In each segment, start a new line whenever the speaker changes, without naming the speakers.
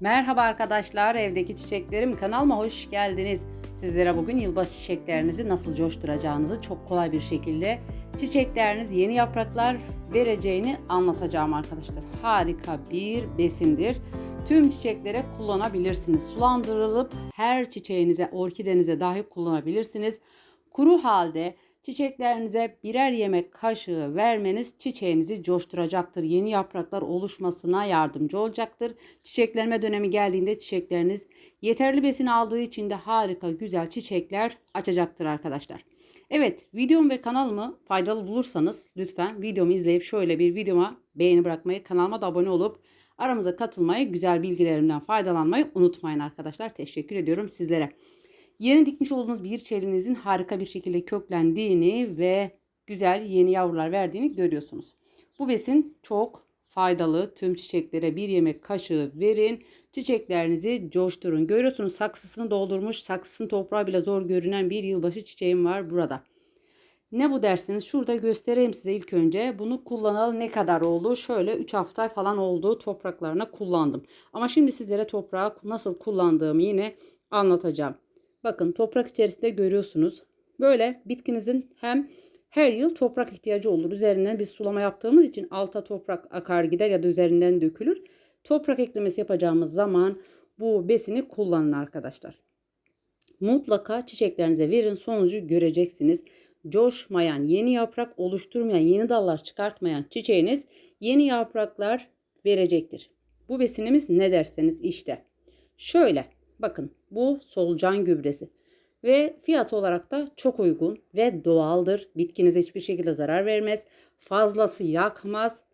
Merhaba arkadaşlar, evdeki çiçeklerim kanalıma hoş geldiniz. Sizlere bugün yılbaşı çiçeklerinizi nasıl coşturacağınızı çok kolay bir şekilde çiçekleriniz yeni yapraklar vereceğini anlatacağım arkadaşlar. Harika bir besindir. Tüm çiçeklere kullanabilirsiniz. Sulandırılıp her çiçeğinize, orkidenize dahi kullanabilirsiniz. Kuru halde Çiçeklerinize birer yemek kaşığı vermeniz çiçeğinizi coşturacaktır. Yeni yapraklar oluşmasına yardımcı olacaktır. Çiçeklenme dönemi geldiğinde çiçekleriniz yeterli besin aldığı için de harika güzel çiçekler açacaktır arkadaşlar. Evet videom ve kanalımı faydalı bulursanız lütfen videomu izleyip şöyle bir videoma beğeni bırakmayı, kanalıma da abone olup aramıza katılmayı, güzel bilgilerimden faydalanmayı unutmayın arkadaşlar. Teşekkür ediyorum sizlere. Yeni dikmiş olduğunuz bir çelinizin harika bir şekilde köklendiğini ve güzel yeni yavrular verdiğini görüyorsunuz. Bu besin çok faydalı. Tüm çiçeklere bir yemek kaşığı verin. Çiçeklerinizi coşturun. Görüyorsunuz saksısını doldurmuş, saksısının toprağı bile zor görünen bir yılbaşı çiçeğim var burada. Ne bu dersiniz? Şurada göstereyim size ilk önce. Bunu kullanalı ne kadar oldu? Şöyle 3 hafta falan oldu topraklarına kullandım. Ama şimdi sizlere toprağı nasıl kullandığımı yine anlatacağım. Bakın toprak içerisinde görüyorsunuz. Böyle bitkinizin hem her yıl toprak ihtiyacı olur. Üzerinden biz sulama yaptığımız için alta toprak akar gider ya da üzerinden dökülür. Toprak eklemesi yapacağımız zaman bu besini kullanın arkadaşlar. Mutlaka çiçeklerinize verin sonucu göreceksiniz. Coşmayan, yeni yaprak oluşturmayan, yeni dallar çıkartmayan çiçeğiniz yeni yapraklar verecektir. Bu besinimiz ne derseniz işte. Şöyle Bakın bu solucan gübresi. Ve fiyat olarak da çok uygun ve doğaldır. Bitkinize hiçbir şekilde zarar vermez. Fazlası yakmaz.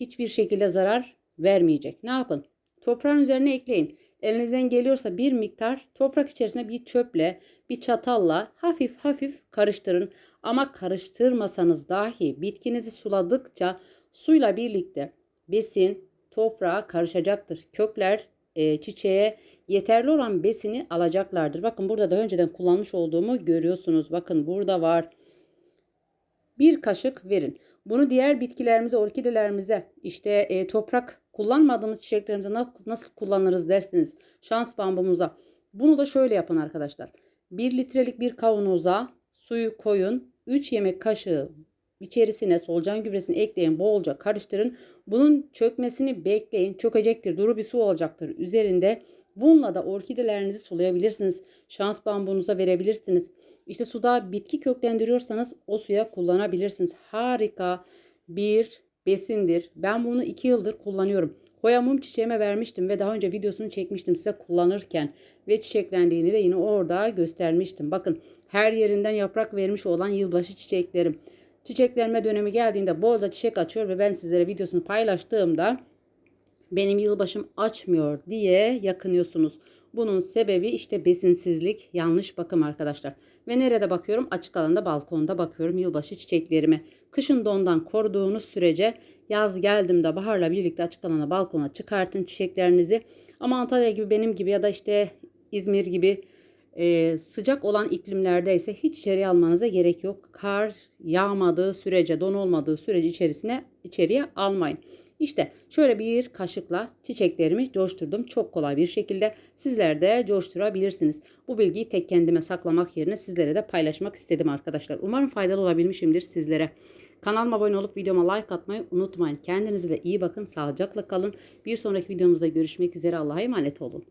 Hiçbir şekilde zarar vermeyecek. Ne yapın? Toprağın üzerine ekleyin. Elinizden geliyorsa bir miktar toprak içerisine bir çöple, bir çatalla hafif hafif karıştırın. Ama karıştırmasanız dahi bitkinizi suladıkça suyla birlikte besin toprağa karışacaktır. Kökler e, çiçeğe yeterli olan besini alacaklardır. Bakın burada da önceden kullanmış olduğumu görüyorsunuz. Bakın burada var. Bir kaşık verin. Bunu diğer bitkilerimize, orkidelerimize, işte e, toprak kullanmadığımız çiçeklerimize nasıl kullanırız dersiniz. Şans bambumuza. Bunu da şöyle yapın arkadaşlar. 1 litrelik bir kavanoza suyu koyun. 3 yemek kaşığı içerisine solucan gübresini ekleyin. Bolca karıştırın. Bunun çökmesini bekleyin. Çökecektir. Duru bir su olacaktır. Üzerinde Bununla da orkidelerinizi sulayabilirsiniz. Şans bambunuza verebilirsiniz. İşte suda bitki köklendiriyorsanız o suya kullanabilirsiniz. Harika bir besindir. Ben bunu 2 yıldır kullanıyorum. Hoya mum çiçeğime vermiştim ve daha önce videosunu çekmiştim size kullanırken. Ve çiçeklendiğini de yine orada göstermiştim. Bakın her yerinden yaprak vermiş olan yılbaşı çiçeklerim. Çiçeklenme dönemi geldiğinde bolca çiçek açıyor ve ben sizlere videosunu paylaştığımda benim yılbaşım açmıyor diye yakınıyorsunuz. Bunun sebebi işte besinsizlik, yanlış bakım arkadaşlar. Ve nerede bakıyorum? Açık alanda balkonda bakıyorum yılbaşı çiçeklerime. Kışın dondan koruduğunuz sürece yaz geldiğimde baharla birlikte açık alana balkona çıkartın çiçeklerinizi. Ama Antalya gibi benim gibi ya da işte İzmir gibi e, sıcak olan iklimlerde ise hiç içeriye almanıza gerek yok. Kar yağmadığı sürece, don olmadığı sürece içerisine içeriye almayın. İşte şöyle bir kaşıkla çiçeklerimi coşturdum. Çok kolay bir şekilde sizler de coşturabilirsiniz. Bu bilgiyi tek kendime saklamak yerine sizlere de paylaşmak istedim arkadaşlar. Umarım faydalı olabilmişimdir sizlere. Kanalıma abone olup videoma like atmayı unutmayın. Kendinize de iyi bakın. Sağlıcakla kalın. Bir sonraki videomuzda görüşmek üzere. Allah'a emanet olun.